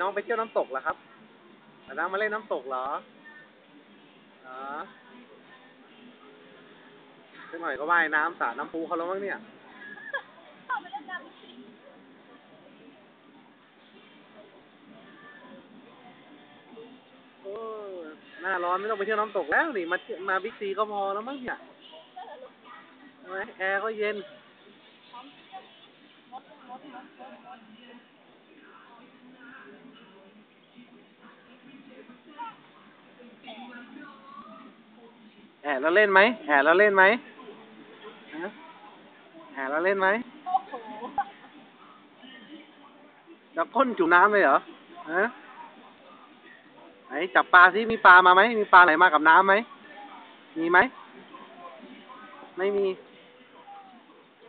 น้องไปเที่ยวน้ำตกเหรอครับไอ้น้องมาเล่นน้ำตกเหรออ๋อสักหน่อยก็ว่ายน้ำสาดน้ำพุเขาแล้วมั้งเนี่ยข้าไปเล่นน้ำโอ้หน้าร้อนไม่ต้องไปเที่ยวน้ำตกแล้วนี่มามาบิ๊กซีก็พอแล้วมั้งเนี่ยใช่ไหมแอร์ก็เย็น แอบแล้วเล่นไหมแอบแล้วเล่นไหมฮะแอบแล้วเล่นไหมโอ้โหจะก้นจุ่มน้ำเลยเหรอฮะไหนจับปลาสิมีปลามาไหมมีปลาไหนมากับน้ำไหมมีไหมไม่มี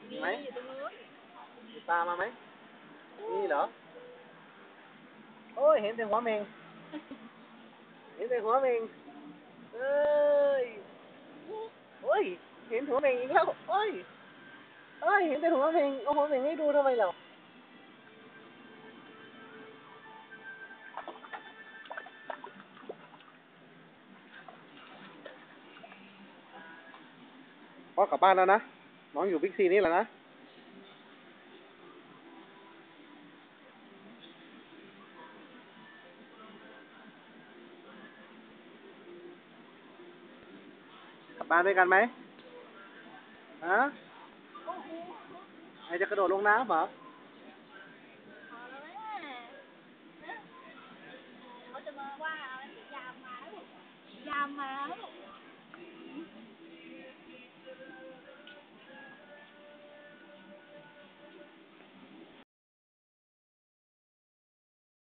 มีไหมอยู่ตรงนู้นมีปลามาไหมมีเหรอโอ้ ยเห็นแต่หัวเมง เห็นแต่หัวเมงเอ้ยโอ้ย เห็นหัวเมงอีกแล้วโอ้ยเอ้ย เห็นแต่หัวเมงเอาหัวเมงให้ดูทำไมเรอพ่อกลับบ้านแล้วนะ น้องอยู่บิ๊กซีนี่แหละนะ บ้านด้วยกันไหมฮะไอจะกระโดดลงน้ำเหรอพอแล้วแม่เขาจะมาว่าเอายามมา ยามมา